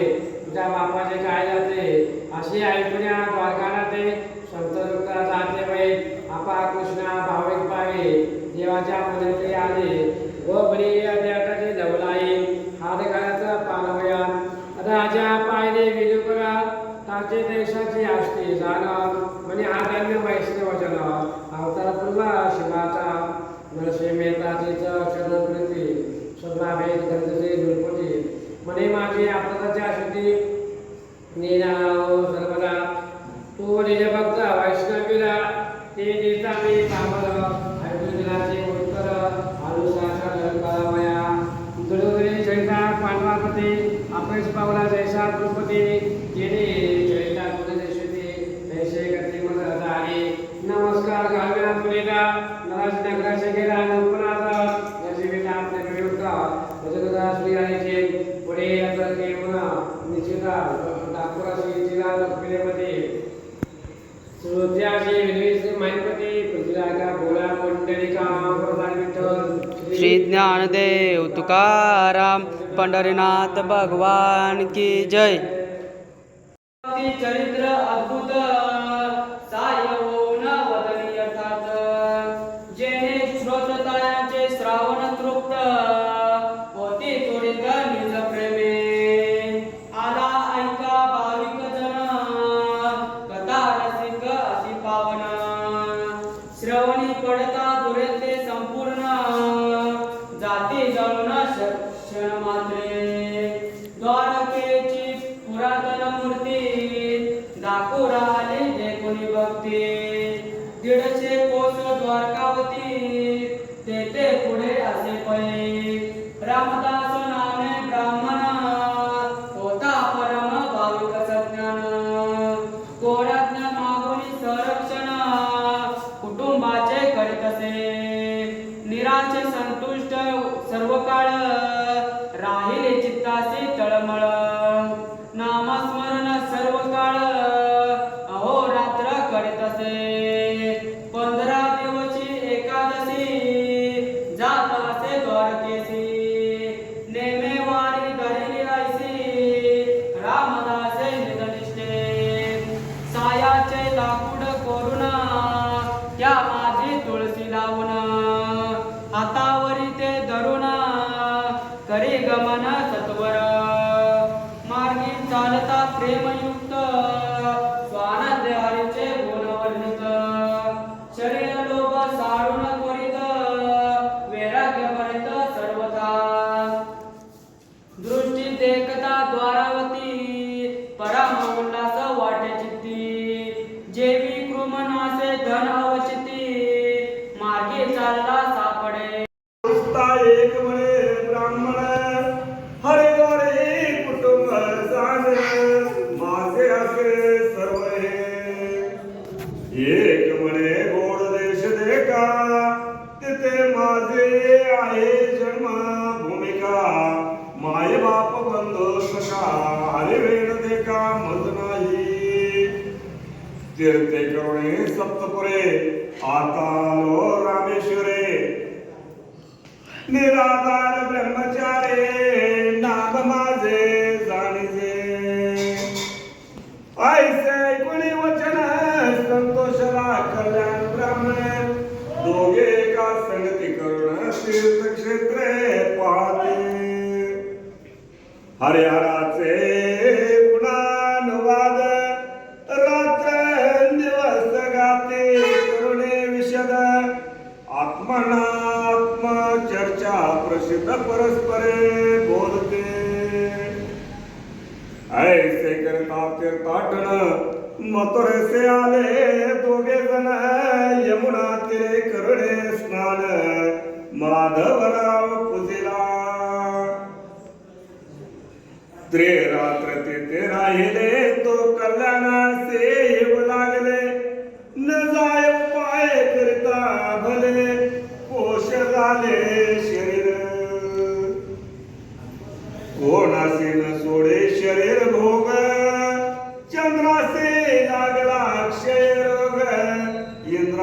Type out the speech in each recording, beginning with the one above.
ते तुझ्या बापाचे काय जाते? अशी ऐकण्या द्वारकाला ते संत दुःखा जाते वै आपा कृष्णा भाविक पावे. देवाच्या मदती आले व बरी अध्याताचे जवलाई हात घालाचा पालवया राजा पायले विलुकरा ताचे देशाची असते जाण. म्हणे आदरण्य वैष्णव वचन अवतार पूर्वा शिवाचा. नरसे मेहताचे चरण चरणकृती. सगळा भेद म्हणे माझे आपल्याच्या शुद्धी। निराव सर्वदा। तो निज भक्त वैष्णवीला ते देता मी पावल अर्जुनाचे उत्तर। अनुशासन करावया दुर्गरी चरिता पांडवापती। अपेक्ष पावला जैसा द्रुपदी। श्री ज्ञानदेव तुकाराम पंढरीनाथ भगवान की जय. चरित्र अद्भुत तीर्थे करुणे सप्तपुरे आता लो रामेश्वरे निराधार ब्रह्मचारे नाग माझे जाणीजे ऐसे कुणी वचन संतोषला कल्याण ब्राह्मण दोघे का संगती करून तीर्थक्षेत्रे पाहते हरिहराचे करता तीर्थाटन मथुरेसे आले दोघे जण यमुना तिरे करणे स्नान माधवराव पुजिला. त्रे रात्र तेथे राहिले तो कल्याणासे येऊ लागले. न जाय पाय करिता भले पोष झाले शरीर. कोणासे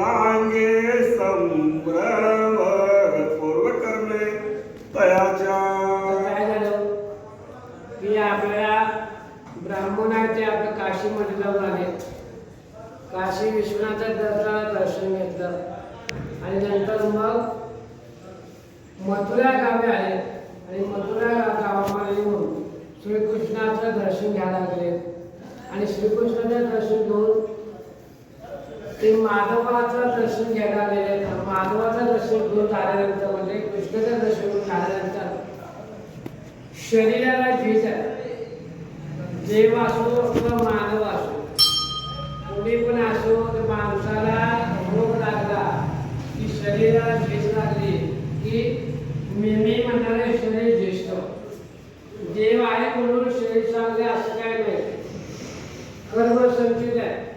नांगे संभ्रम पूर्वक करणे तयाच्या की आपल्या ब्राह्मणाचे आपलं काशीमध्ये जाऊन आले काशी विश्वनाथ दर्शनाला दर्शन घेतलं आणि नंतर मग मथुरा गावे आले आणि मथुरा गावामध्ये येऊन श्रीकृष्णाचं दर्शन घ्यायला लागले. आणि श्रीकृष्णाचं दर्शन घेऊन ते माधवाचं दर्शन घ्यायला आलेले माधवाचं दर्शन घेऊन आल्यानंतर म्हणजे कृष्णाचं दर्शन घेऊन आल्यानंतर शरीराला झीज आहे देव असो किंवा मानव असो कोणी पण असो तर माणसाला रोग लागला की शरीराला झीज लागली की मी मी म्हणणारे शरीर झिजतो देव आहे म्हणून शरीर चांगले असं काय नाही. कर्म संचित आहे.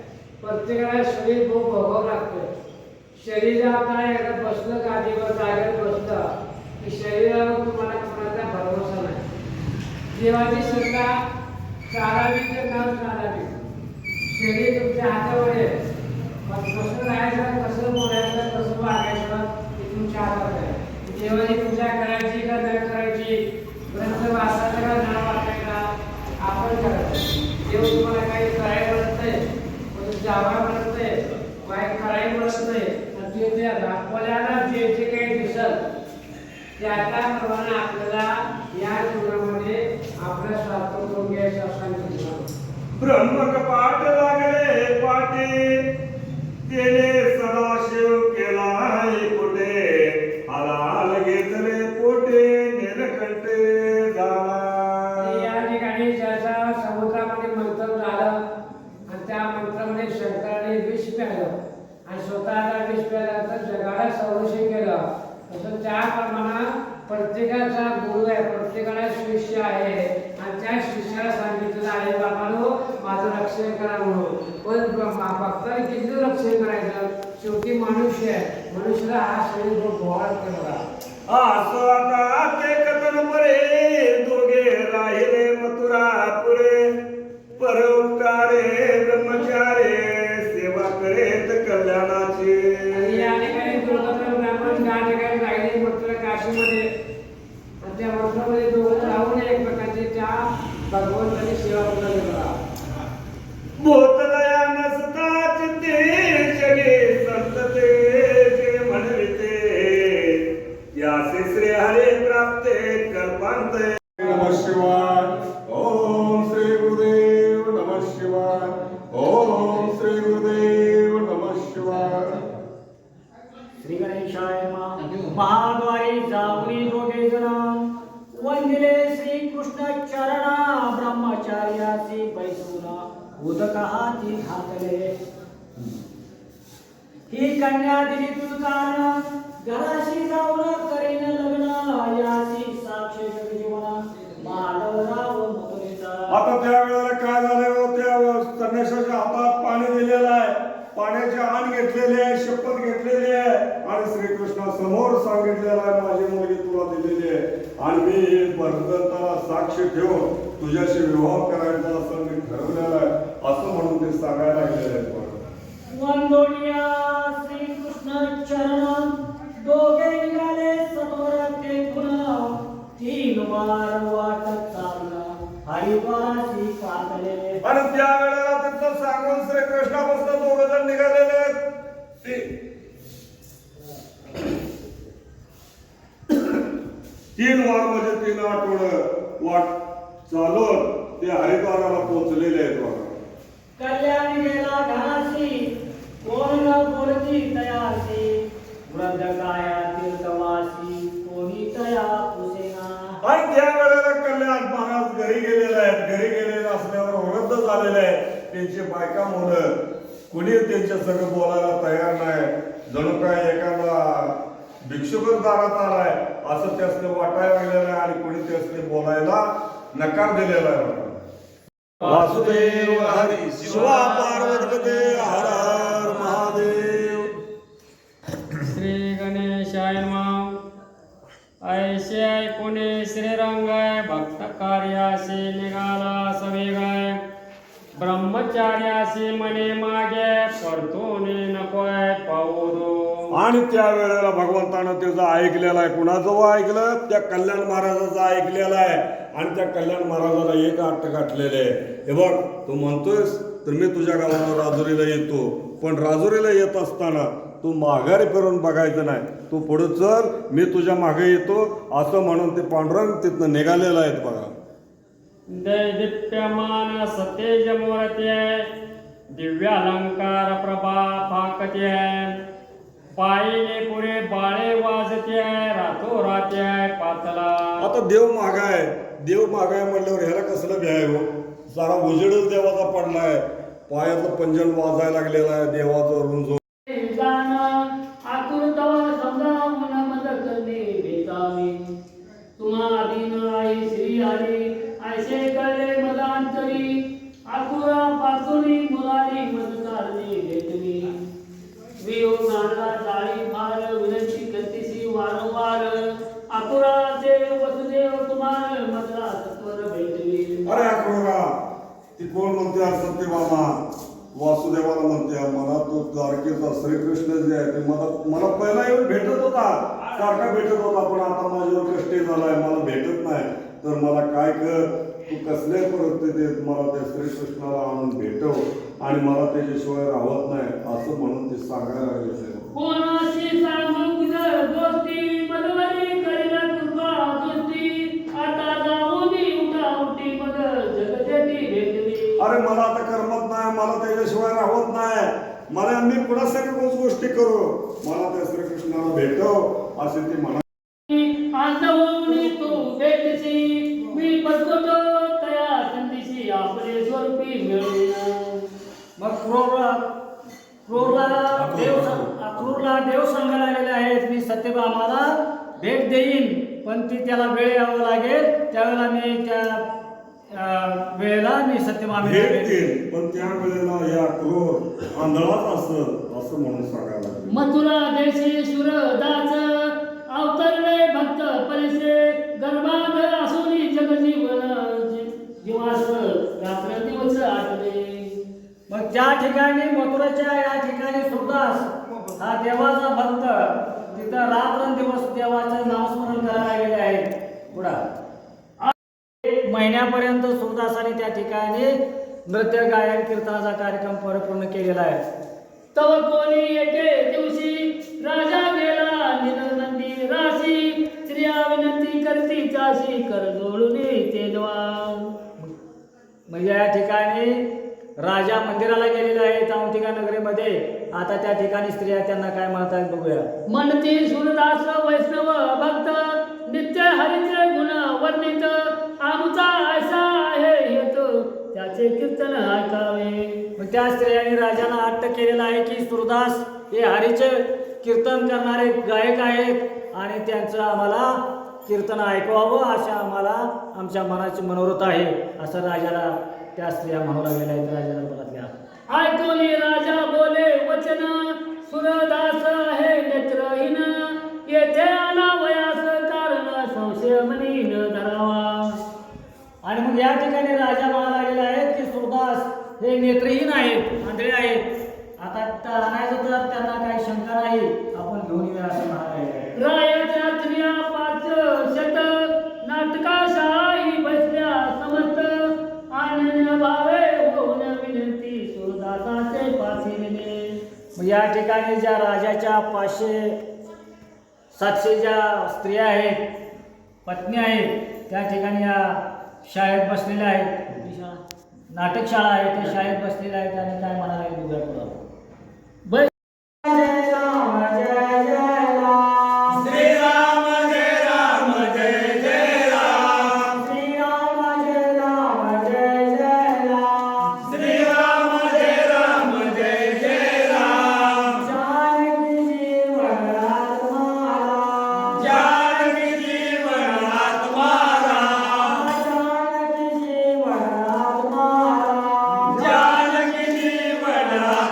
प्रत्येकाला शरीर खूप भोगावं लागतं. शरीरात काय एकदा बसलं गादीवर जागेवर बसलं की शरीरावर तुम्हाला कोणाचा भरोसा नाही. देवाची श्रद्धा चालावी तर न चालावी शरीर तुमच्या हातावर आहे. पण कसं राहायचं कसं बोलायचं कसं वागायचं ते तुमच्या हातात आहे. देवाची पूजा करायची का न करायची ग्रंथ वाचायचा का न वाचायचा आपण करायचं देव तुम्हाला काही कोणी जावा म्हणत नाही काय करायला म्हणत नाही. आणि ते ते दाखवल्याला जे जे काही दिसल त्याच्याप्रमाणे आपल्याला या जीवनामध्ये आपल्या स्वार्थ करून घ्यायचं असं सांगितलं ब्रह्मकपाट लागले पाटे केले सदाशिव केला कुठे हलाल घेतले पोटे निरकंटे झाला आणि या ठिकाणी ज्याचा समुद्रामध्ये मंथन झालं आणि त्या मंत्रामध्ये शंकराने विष प्यायलं आणि स्वतःला विष प्यायल्यानंतर जगाला संरक्षण केलं तसं त्याप्रमाणे प्रत्येकाचा गुरु आहे प्रत्येकाला शिष्य आहे आणि त्या शिष्याला सांगितलेलं आहे बाबानो माझं रक्षण करा म्हणून पण ब- मा- भक्ताने किती रक्षण करायचं शेवटी मनुष्य मनुष्याला हा शरीर केला. असो आता ते कथन परे दोघे राहिले मथुरापुरे. परोपकारे ब्रह्मचारे सेवा करेत कल्याणाची. या ठिकाणी दुर्गाप्रभू ब्राह्मण त्या ठिकाणी राहिले म्हटलं काशीमध्ये. आणि त्या मंत्रामध्ये दोघं राहून एकमेकांची त्या भगवंताची ही कन्या दिली तुझकान घराशी जाऊन करीन लग्न. यासी साक्षी जगजीवन माधवराव मथुरेचा आता त्या वेळेला काय झालं हो, त्या संन्यासाच्या हातात पाणी दिलेलं आहे. पाण्याची आण घेतलेली आहे शपथ घेतलेली आहे. आणि श्रीकृष्णा समोर सांगितलेलं आहे माझी मुलगी तुला दिलेली आहे. आणि मी भगवंताला साक्षी ठेवून तुझ्याशी विवाह करायचा असं मी ठरवलेलं आहे. असं म्हणून ते सांगायला लागलेले आहेत आणि त्या वेळेला तिथं सांगून श्रीकृष्णापासून दोघ जण निघालेले आहेत. तीन वार म्हणजे तीन आठवड वाट चालून ते हरिद्वाराला पोहोचलेले आहेत बघा. कल्याण गेला घराशी कोण न बोलती तयासी वृद्ध काया तीर्थवासी कोणी तया पुसेना. आणि त्या वेळेला कल्याण महाराज घरी गेलेले झालेले आहेत त्यांची बायका मुलं कुणी त्यांच्या संग बोलायला तयार नाही. जणू काय एखादा भिक्षुकच दारात आलाय असं त्यासने वाटायला लागलेलं आहे आणि कुणी त्यासने बोलायला नकार दिलेला आहे. वासुदेव हरी शिवा पार्वती हर हर महादेव. श्री गणेशाय नमः. ऐसे ऐकुने श्रीरंगाय भक्त कार्यासी निघाला सवेगाय. ब्रह्मचार्याशी मने मागे परतोने नकोय पाहू आणि त्या वेळेला भगवंतानं त्याचं ऐकलेलं आहे कुणाचं ऐकलं? त्या कल्याण महाराजाचं ऐकलेलं आहे. आणि त्या कल्याण महाराजाला एक आठ गाठलेलं आहे. हे बघ तू म्हणतोयस तर मी तुझ्या गावाला राजुरीला येतो. पण राजुरीला येत असताना तू माघारी फिरून बघायचं नाही. तू पुढं चल मी तुझ्या मागे येतो. असं म्हणून ते पांडुरंग तिथनं निघालेलं आहेत बघा. दैदिप्यमान सतेज मूर्त्य दिव्यालंकार प्रभा फाकत्य पायीने पुरे बाळे वाजत्य रातो रात्य पातला. आता देव मागाय देव मागाय म्हटल्यावर ह्याला कसलं भ्याय हो? सारा उजेडच देवाचा पडलाय. पायाचं पंजन वाजायला लागलेलं आहे देवाचं रुंजो गान आतुरतवा समजावून मदत ऐसे कळले मदांतरी. आकुरा पातुरी मुलारी मद घेतली. वियोग आणला जाळी फार विनंती करतीसी वारंवार. आतुरा देव वसुदेव कुमार मदला सत्वर भेटली. अरे आकुरा ती कोण म्हणते सत्य ते मामा वासुदेवाला म्हणते मला तो द्वारकेचा श्रीकृष्ण जे आहे ते मला मला पहिला येऊन भेटत होता. सारखा भेटत होता पण आता माझ्यावर कष्ट झालाय मला भेटत नाही. तर मला काय कर? तू कसल्या परिस्थितीत मला त्या श्रीकृष्णाला आणून भेटव आणि मला त्याच्याशिवाय राहत नाही असं म्हणून ते सांगायला लागले. कोणाशी सांगू गुजर गोष्टी मनवरी करील कृपा दोस्ती आता जाऊनी उठा उठी मग जगदेती भेटली. अरे मला आता करमत नाही मला त्याच्याशिवाय राहत नाही. मला मी कुणासाठी रोज गोष्टी करू? मला त्या श्रीकृष्णाला भेटव असे ते म्हणा सत्यभामाला भेट देईन. पण ती त्याला वेळ यावं लागेल. त्यावेळेला मी त्या वेळेला मी सत्यभामेला भेट देईल पण त्या वेळेला या क्रोध आंधळाच असत असं म्हणून सांगायला. मथुरा देशी सुरदास अवतरले भक्त परिसे गर्भात असुनी जगजीवन जीवास रात्र दिवस आठले मग ज्या ठिकाणी मथुराच्या या ठिकाणी सुरदास हा देवाचा भक्त तिथं रात्र दिवस देवाचं नामस्मरण करायला गेले आहेत. पुढा. एक महिन्यापर्यंत सुरदासाने त्या ठिकाणी नृत्य गायन कीर्तनाचा कार्यक्रम परिपूर्ण केलेला आहे. तव कोणी एके दिवशी राजा गेला निनंदी राशी स्त्रिया विनंती करती चाशी कर जोडून तेजवा म्हणजे या ठिकाणी राजा मंदिराला गेलेला आहे तांतिका नगरीमध्ये. आता त्या ठिकाणी स्त्रिया त्यांना काय म्हणतात बघूया. म्हणती सूरदास वैष्णव भक्त नित्य हरिचे गुण वर्णित आमचा ऐसा आहे हेतू. त्याचे कीर्तन ऐकावे. मग त्या स्त्रियांनी राजाला अट्ट केलेला आहे की सूरदास हे हरीचे कीर्तन करणारे गायक आहेत आणि त्यांचं आम्हाला कीर्तन ऐकवावं अशा आम्हाला आमच्या मनाची मनोरथ आहे असं राजाला त्या स्त्रिया म्हणू लागलेल्या आहेत राजाला बोलत घ्या ऐकून राजा बोले वचन सुरदास हे नेत्रहीन येथे आला वयास कारण संशय मनी न धरावा. आणि मग या ठिकाणी राजा म्हणाला लागलेले आहेत की सुरदास हे नेत्रहीन आहेत आंधळे आहेत. आता त- ज्या राजाच्या पाचशे सातशे ज्या स्त्रिया आहेत पत्नी आहेत त्या ठिकाणी या शाळेत बसलेल्या आहेत. कुठली शाळा नाटक शाळा आहे त्या शाळेत बसलेल्या आहेत आणि काय म्हणाले 하느라.